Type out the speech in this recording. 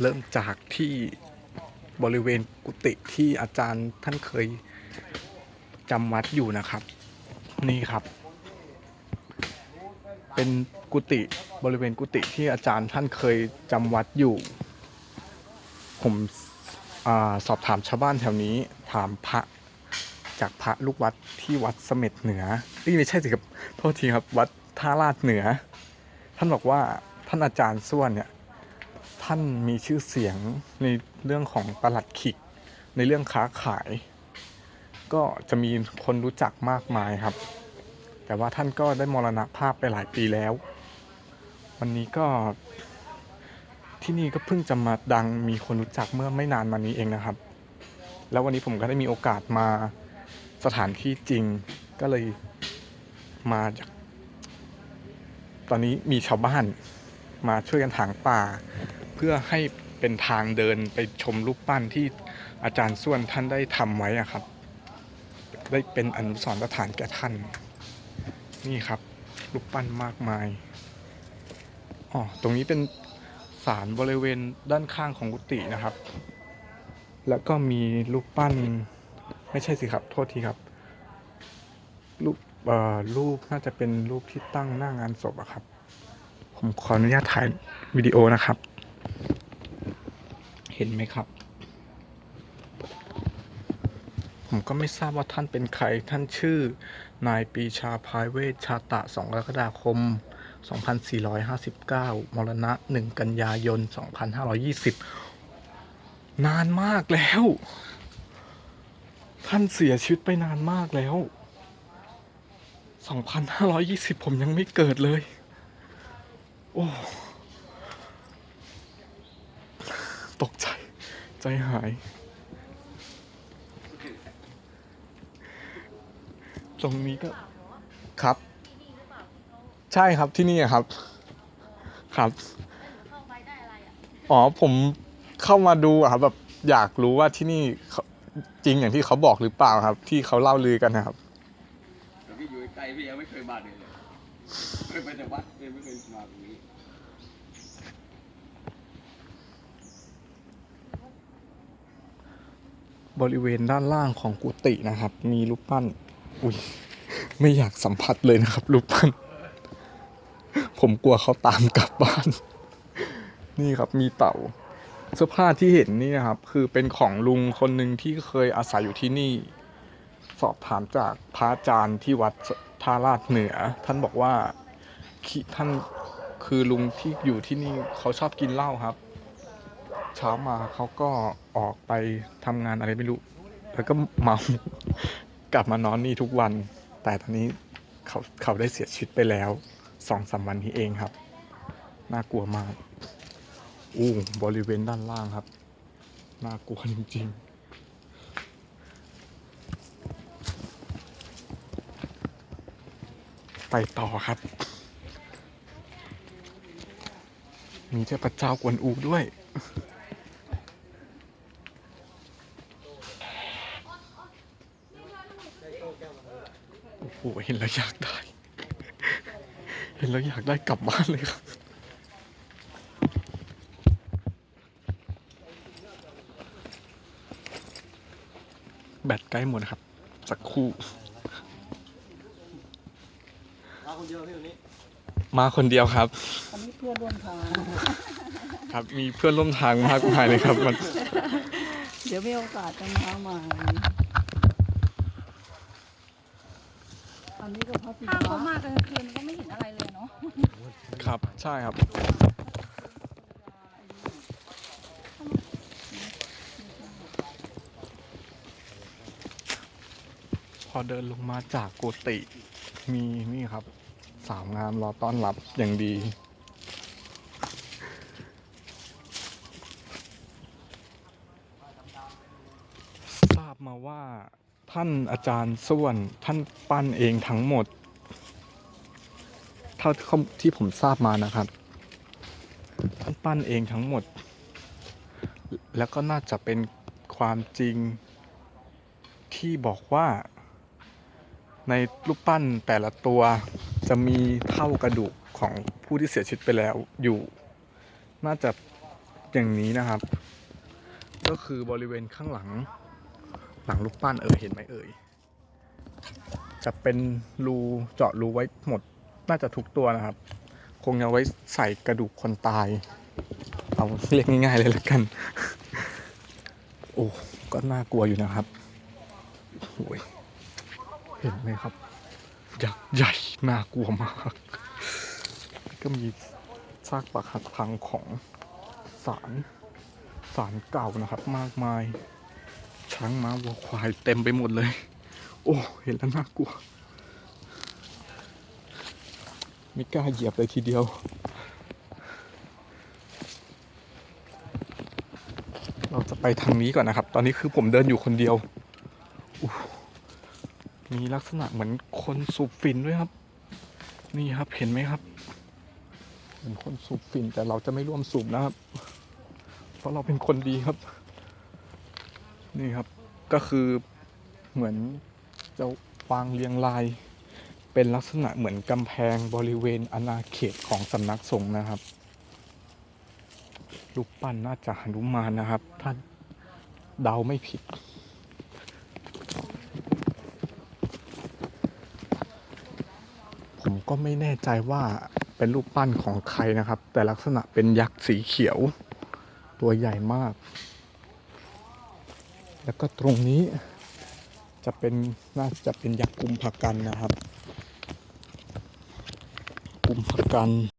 เริ่มจากที่บริเวณกุฏิที่อาจารย์ท่านเคยจำวัดอยู่นะครับ นี่ครับ เป็นกุฏิบริเวณกุฏิที่อาจารย์ท่านเคยจำวัดอยู่ ผมอสอบถามชาวบ้านแถวนี้ถามพระจากพระลูกวัดที่วัดเสม็ดเหนือนี่ไม่ใช่สิครับโทษทีครับวัดท่าลาดเหนือ ท่านบอกว่าานอาจารย์ส้วนเนี่ยท่านมีชื่อเสียงในเรื่องของประหลัดขิก ในเรื่องค้าขาย ก็จะมีคนรู้จักมากมายครับ แต่ว่าท่านก็ได้มรณภาพไปหลายปีแล้ว วันนี้ก็ที่นี่ก็เพิ่งจะมาดังมีคนรู้จักเมื่อไม่นานมานี้เองนะครับ แล้ววันนี้ผมก็ได้มีโอกาสมาสถานที่จริงก็เลยมาจาก ตอนนี้มีชาวบ้าน มาช่วยกันถางป่า เพื่อให้เป็นทางเดินไปชมรูปปั้นที่อาจารย์ส้วนท่านได้ทำไว้อะครับ ได้เป็นอนุสรณ์สถานแก่ท่าน นี่ครับรูปปั้นมากมายอ๋อตรงนี้เป็นศาลบริเวณด้านข้างของกุฏินะครับ แล้วก็มีรูปปั้น ไม่ใช่สิครับ โทษทีครับ รูปเอ่อรูปน่าจะเป็นรูปที่ตั้งหน้างานศพอะครับ ผมขออนุญาตถ่ายวิดีโอนะครับ เห็นไหมครับ ผมก็ไม่ทราบว่าท่านเป็นใคร ท่านชื่อนายปีชาพายเวชชาตะ 2 กรกฎาคม 2459 มรณะ 1 กันยายน 2520 นานมากแล้ว ท่านเสียชีวิตไปนานมากแล้ว 2,520 ผมยังไม่เกิดเลย โอ้ตกใจ ใจหาย ตรงนี้ก็ ครับ ใช่ครับที่นี่ครับ ครับ อ๋อผมเข้ามาดูอะครับแบบอยากรู้ว่าที่นี่จริงอย่างที่เขาบอกหรือเปล่าครับ ที่เขาเล่าลือกันนะครับ แต่พี่อยู่ไกลพี่ยังไม่เคยมาเลย ยเคยไปแต่วัดเลยไม่เคยมาตรงนี้บริเวณด้านล่างของกุฏินะครับ มีรูปปั้น อุ้ยไม่อยากสัมผัสเลยนะครับ รูปปั้น ผมกลัวเขาตามกลับบ้าน นี่ครับมีเต่า เสื้อผ้าที่เห็นนี่นะครับ คือเป็นของลุงคนหนึ่งที่เคยอาศัยอยู่ที่นี่ สอบถามจากพระอาจารย์ที่วัดท่าลาดเหนือ ท่านบอกว่า ท่านคือลุงที่อยู่ที่นี่เขาชอบกินเหล้าครับ เช้ามาเขาก็ออกไปทำงานอะไรไม่รู้ แล้วก็เมากลับมานอนนี่ทุกวัน แต่ตอนนี้เขาเขาได้เสียชีวิตไปแล้วสองสามวันนี้เองครับ น่ากลัวมากอู้บริเวณด้านล่างครับ น่ากลัวจริงๆไปต่อครับ มีเทพเจ้ากวนอูด้วย โอ้โห เห็นแล้วอยากได้ เห็นแล้วอยากได้กลับบ้านเลยครับแบตใกล้หมดนะครับ สักครู่มาคนเดียวพี่วันนี้ มาคนเดียวครับ อันนี้เพื่อนร่วมทางครับ มีเพื่อนร่วมทางมากมายเลยครับมันเดี๋ยวมีโอกาสจะมาใหม่อันนี้ก็พระศิถ้าเขาวะมากลางคืนก็ไม่เห็นอะไรเลยเนาะครับ ใช่ครับพอเดินลงมาจากกุฏิมีนี่ครับ สาวงามรอต้อนรับอย่างดี ทราบมาว่าท่านอาจารย์ส้วนท่านปั้นเองทั้งหมด เท่าที่เขาที่ผมทราบมานะครับ ท่านปั้นเองทั้งหมด แล้วก็น่าจะเป็นความจริงที่บอกว่าในรูปปั้นแต่ละตัว จะมีเท่ากระดูกของผู้ที่เสียชีวิตไปแล้วอยู่ น่าจะอย่างนี้นะครับ ก็คือบริเวณข้างหลัง หลังลูกปั้นเออเห็นไหมเอ่ยจะเป็นรูเจาะรูไว้หมด น่าจะทุกตัวนะครับ คงจะไว้ใส่กระดูกคนตาย เอาเรียกง่าย ๆ เลยละกัน โอ้ก็น่ากลัวอยู่นะครับโอ้ยเห็นไหมครับ ยักษ์ใหญ่ น่ากลัวมาก ก็มีซากปรักหักพังของสารสารเก่านะครับ มากมาย ช้างม้าวัวควายเต็มไปหมดเลย โอ้เห็นแล้วน่ากลัวไม่กล้าเหยียบเลยทีเดียวเราจะไปทางนี้ก่อนนะครับ ตอนนี้คือผมเดินอยู่คนเดียว มีลักษณะเหมือนคนสูบฝิ่นด้วยครับ นี่ครับเห็นไหมครับเหมือนคนสูบฝิ่นแต่เราจะไม่ร่วมสูบนะครับ เพราะเราเป็นคนดีครับ นี่ครับก็คือเหมือนจะวางเรียงราย เป็นลักษณะเหมือนกำแพงบริเวณอาณาเขตของสำนักสงฆ์นะครับรูปปั้นน่าจะหนุมานนะครับถ้านเดาไม่ผิด ผมก็ไม่แน่ใจว่าเป็นรูปปั้นของใครนะครับ แต่ลักษณะเป็นยักษ์สีเขียว ตัวใหญ่มาก แล้วก็ตรงนี้จะเป็นน่าจะเป็นยักษ์กุมภกันนะครับ กุมภกัน